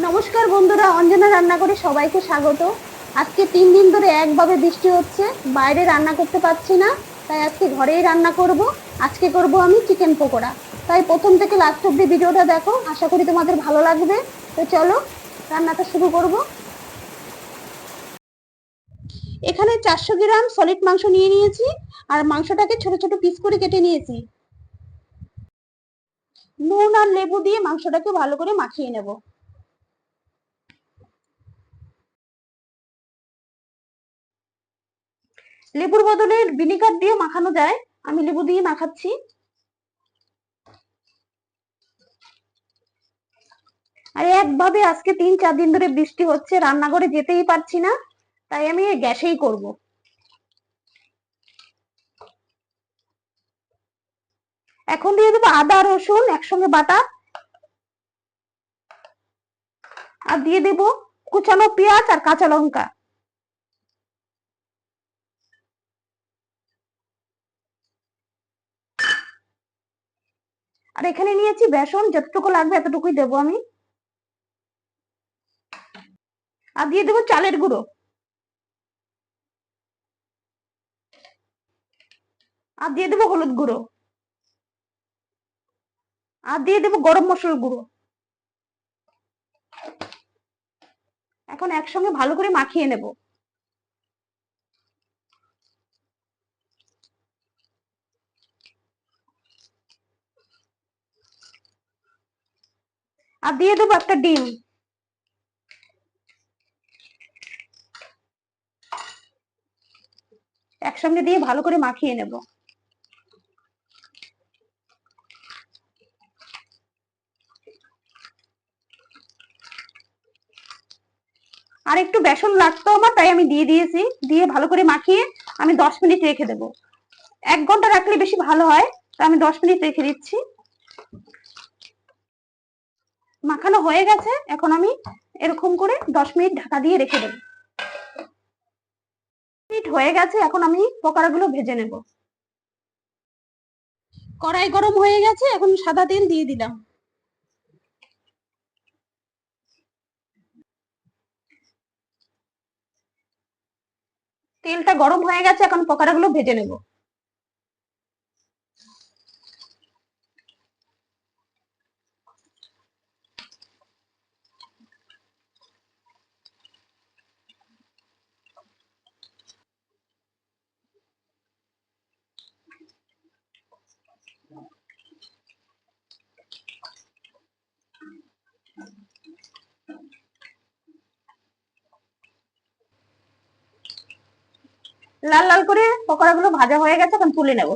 নমস্কার বন্ধুরা, অঞ্জনা রান্না করে সবাইকে স্বাগত। আজকে তিন দিন ধরে একভাবে বৃষ্টি হচ্ছে, বাইরে রান্না করতে পারছি না, তাই আজকে ঘরেই রান্না করব। আজকে করব আমি চিকেন পকোড়া। তাই প্রথম থেকে লাস্ট অব্দি ভিডিওটা দেখো, আশা করি তোমাদের ভালো লাগবে। তো চলো, রান্নাটা শুরু করব। এখানে চারশো গ্রাম সলিড মাংস নিয়ে নিয়েছি, আর মাংসটাকে ছোট ছোট পিস করে কেটে নিয়েছি। নুন আর লেবু দিয়ে মাংসটাকে ভালো করে মাখিয়ে নেব। লেবুর বদলে ভিনিগার দিয়ে মাখানো যায়। আমি লেবু দিয়ে মাখাচ্ছি। আর একভাবে আজকে তিন চার দিন ধরে বৃষ্টি হচ্ছে, রান্নাঘরে যেতেই পারছি না, তাই আমি গ্যাসেই করব। এখন দিয়ে দেবো আদা, রসুন, একসঙ্গে বাটা। আর দিয়ে দেবো কুচানো পেঁয়াজ আর কাঁচা লঙ্কা। আর এখানে নিয়েছি বেসন, যতটুকু লাগবে এতটুকুই দেবো আমি। আর দিয়ে দেবো চালের গুঁড়ো। আর দিয়ে দেবো হলুদ গুঁড়ো। আর দিয়ে দেবো গরম মশলার গুঁড়ো। এখন একসঙ্গে ভালো করে মাখিয়ে নেব। আর দিয়ে দেবো একটা ডিম। একসঙ্গে দিয়ে ভালো করে মাখিয়ে নেব। আর একটু বেসন লাগতো আমার, তাই আমি দিয়ে দিয়েছি। দিয়ে ভালো করে মাখিয়ে আমি দশ মিনিট রেখে দেবো। এক ঘণ্টা রাখলে বেশি ভালো হয়, তা আমি দশ মিনিট রেখে দিচ্ছি। মাখানো হয়ে গেছে, এখন আমি এরকম করে দশ মিনিট ঢাকা দিয়ে রেখে দেবো। মিনিট হয়ে গেছে, এখন আমি পকোড়াগুলো ভেজে নেব। কড়াই গরম হয়ে গেছে, এখন সাদা তেল দিয়ে দিলাম। তেলটা গরম হয়ে গেছে, এখন পকোড়াগুলো ভেজে নেব। লাল লাল করে পকোড়াগুলো ভাজা হয়ে গেছে, এখন তুলে নেব।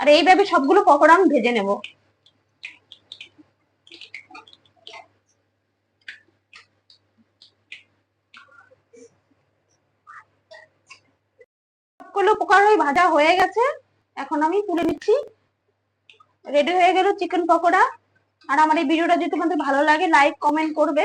আর এইভাবে সবগুলো পকোড়া আমি ভেজে নেব। সবগুলো পকোড়াই ভাজা হয়ে গেছে, এখন আমি তুলে নিচ্ছি। রেডি হয়ে গেল চিকেন পকোড়া। আর আমার এই ভিডিওটা যদি তোমাদের ভালো লাগে, লাইক, কমেন্ট করবে।